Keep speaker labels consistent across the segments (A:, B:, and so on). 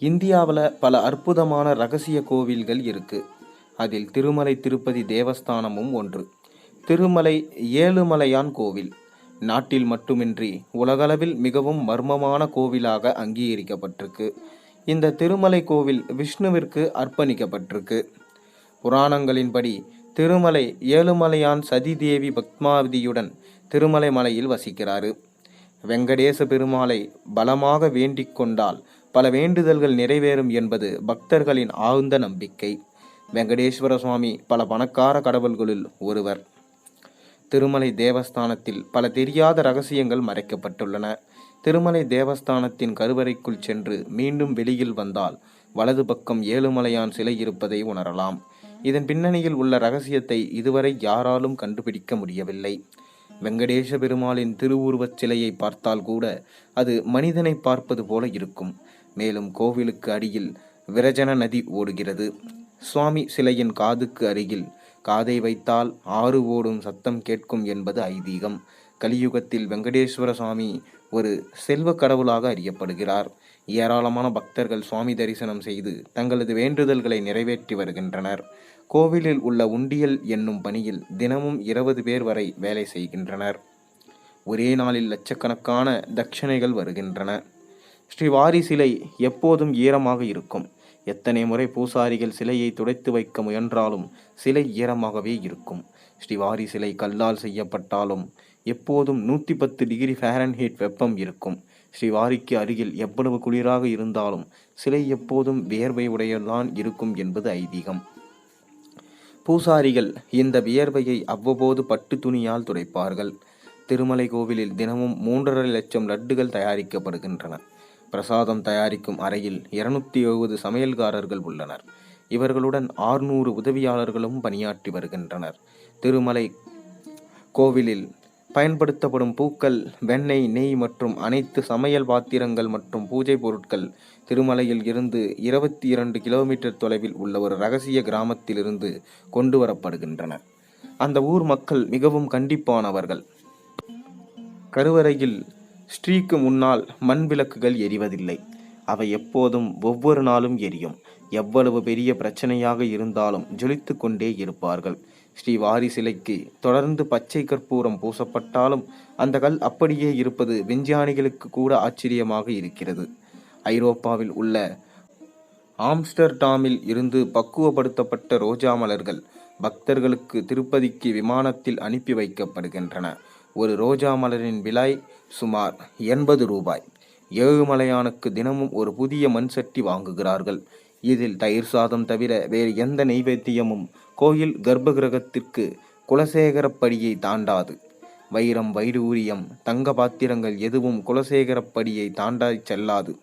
A: இந்தியாவில் பல அற்புதமான ரகசிய கோவில்கள் இருக்குது அதில் திருமலை திருப்பதி தேவஸ்தானமும் ஒன்று. திருமலை ஏழுமலையான் கோவில். நாட்டில் மட்டுமின்றி உலகளவில் மிகவும் மர்மமான கோவிலாக அங்கீகரிக்கப்பட்டிருக்கு. இந்த திருமலை கோவில் விஷ்ணுவிற்கு அர்ப்பணிக்கப்பட்டிருக்கு. புராணங்களின்படி திருமலை ஏழுமலையான் சதிதேவி பத்மாவதியுடன் திருமலை மலையில் வசிக்கிறாரு. வெங்கடேச பெருமாளை பலமாக வேண்டிக் கொண்டால் பல வேண்டுதல்கள் நிறைவேறும் என்பது பக்தர்களின் ஆழ்ந்த நம்பிக்கை. வெங்கடேஸ்வர சுவாமி பல பணக்கார கடவுள்களில் ஒருவர். திருமலை தேவஸ்தானத்தில் பல தெரியாத ரகசியங்கள் மறைக்கப்பட்டுள்ளன. திருமலை தேவஸ்தானத்தின் கருவறைக்குள் சென்று மீண்டும் வெளியில் வந்தால் வலது பக்கம் ஏழுமலையான் சிலை இருப்பதை உணரலாம். இதன் பின்னணியில் உள்ள ரகசியத்தை இதுவரை யாராலும் கண்டுபிடிக்க முடியவில்லை. வெங்கடேச பெருமாளின் திருவுருவச் சிலையை பார்த்தால் கூட அது மனிதனை பார்ப்பது போல இருக்கும். மேலும் கோவிலுக்கு அடியில் விரஜன நதி ஓடுகிறது. சுவாமி சிலையின் காதுக்கு அருகில் காதை வைத்தால் ஆறு ஓடும் சத்தம் கேட்கும் என்பது ஐதீகம். கலியுகத்தில் வெங்கடேஸ்வர சுவாமி ஒரு செல்வ கடவுளாக அறியப்படுகிறார். ஏராளமான பக்தர்கள் சுவாமி தரிசனம் செய்து தங்களது வேண்டுதல்களை நிறைவேற்றி வருகின்றனர். கோவிலில் உள்ள உண்டியல் என்னும் பணியில் தினமும் இருபது பேர் வரை வேலை செய்கின்றனர். ஒரே நாளில் லட்சக்கணக்கான தட்சணைகள் வருகின்றன. ஸ்ரீ வாரி சிலை எப்போதும் ஈரமாக இருக்கும். எத்தனை முறை பூசாரிகள் சிலையை துடைத்து வைக்க முயன்றாலும் சிலை ஈரமாகவே இருக்கும். ஸ்ரீவாரி சிலை கல்லால் செய்யப்பட்டாலும் எப்போதும் நூற்றி பத்து டிகிரி ஃபேரன்ஹீட் வெப்பம் இருக்கும். ஸ்ரீவாரிக்கு அருகில் எவ்வளவு குளிராக இருந்தாலும் சிலை எப்போதும் வியர்வை உடையதான் இருக்கும் என்பது ஐதீகம். பூசாரிகள் இந்த வியர்வையை அவ்வப்போது பட்டு துணியால் துடைப்பார்கள். திருமலை கோவிலில் தினமும் மூன்றரை லட்சம் லட்டுகள் தயாரிக்கப்படுகின்றன. பிரசாதம் தயாரிக்கும் அறையில் இருநூத்தி எழுபது சமையல்காரர்கள் உள்ளனர். இவர்களுடன் ஆறுநூறு உதவியாளர்களும் பணியாற்றி வருகின்றனர். திருமலை கோவிலில் பயன்படுத்தப்படும் பூக்கள் வெண்ணெய் நெய் மற்றும் அனைத்து சமையல் பாத்திரங்கள் மற்றும் பூஜை பொருட்கள் திருமலையில் இருந்து இருபத்தி இரண்டு கிலோமீட்டர் தொலைவில் உள்ள ஒரு ரகசிய கிராமத்திலிருந்து கொண்டு வரப்படுகின்றன அந்த ஊர் மக்கள் மிகவும் கண்டிப்பானவர்கள். கருவறையில் ஸ்ரீக்கு முன்னால் மண் விளக்குகள் எரிவதில்லை. அவை எப்போதும் ஒவ்வொரு நாளும் எரியும். எவ்வளவு பெரிய பிரச்சனையாக இருந்தாலும் ஜொலித்து கொண்டே இருப்பார்கள். ஸ்ரீ வாரி சிலைக்கு தொடர்ந்து பச்சை கற்பூரம் பூசப்பட்டாலும் அந்த கல் அப்படியே இருப்பது விஞ்ஞானிகளுக்கு கூட ஆச்சரியமாக இருக்கிறது. ஐரோப்பாவில் உள்ள ஆம்ஸ்டர்டாமில் இருந்து பக்குவப்படுத்தப்பட்ட ரோஜா மலர்கள் பக்தர்களுக்கு திருப்பதிக்கு விமானத்தில் அனுப்பி வைக்கப்படுகின்றன. ஒரு ரோஜா மலரின் விலை சுமார் எண்பது ரூபாய். ஏழுமலையானுக்கு தினமும் ஒரு புதிய மண் சட்டி வாங்குகிறார்கள். இதில் தயிர் சாதம் தவிர வேறு எந்த நெய்வேத்தியமும் கோயில் கர்ப்பகிரகத்திற்கு குலசேகரப்படியை தாண்டாது. வைரம் வைடூரியம் தங்க பாத்திரங்கள் எதுவும் குலசேகரப்படியை தாண்டாய் செல்லாது.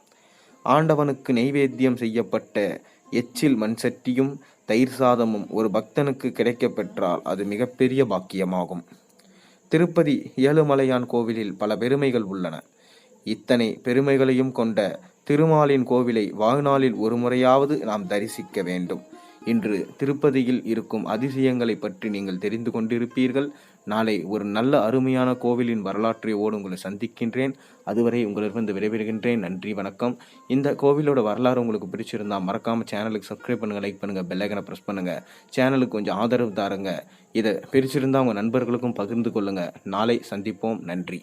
A: ஆண்டவனுக்கு நெய்வேத்தியம் செய்யப்பட்ட எச்சில் மண் சட்டியும் தயிர் சாதமும் ஒரு பக்தனுக்கு கிடைக்கப் பெற்றால் அது மிகப்பெரிய பாக்கியமாகும். திருப்பதி ஏழுமலையான் கோவிலில் பல பெருமைகள் உள்ளன. இத்தனை பெருமைகளையும் கொண்ட திருமாலின் கோவிலை வாழ்நாளில் ஒரு முறையாவது நாம் தரிசிக்க வேண்டும். இன்று திருப்பதியில் இருக்கும் அதிசயங்களை பற்றி நீங்கள் தெரிந்து கொண்டிருப்பீர்கள். நாளை ஒரு நல்ல அருமையான கோவிலின் வரலாற்றையோடு உங்களை சந்திக்கின்றேன். அதுவரை உங்களிடமிருந்து விடைபெறுகின்றேன். நன்றி வணக்கம். இந்த கோவிலோட வரலாறு உங்களுக்கு பிடிச்சிருந்தால் மறக்காமல் சேனலுக்கு சப்ஸ்கிரைப் பண்ணுங்கள் லைக் பண்ணுங்கள் பெல்லைக்கனை ப்ரெஸ் பண்ணுங்கள் சேனலுக்கு கொஞ்சம் ஆதரவு தாருங்க. இதை பிரிச்சிருந்தால் உங்கள் நண்பர்களுக்கும் பகிர்ந்து கொள்ளுங்கள் நாளை சந்திப்போம். நன்றி.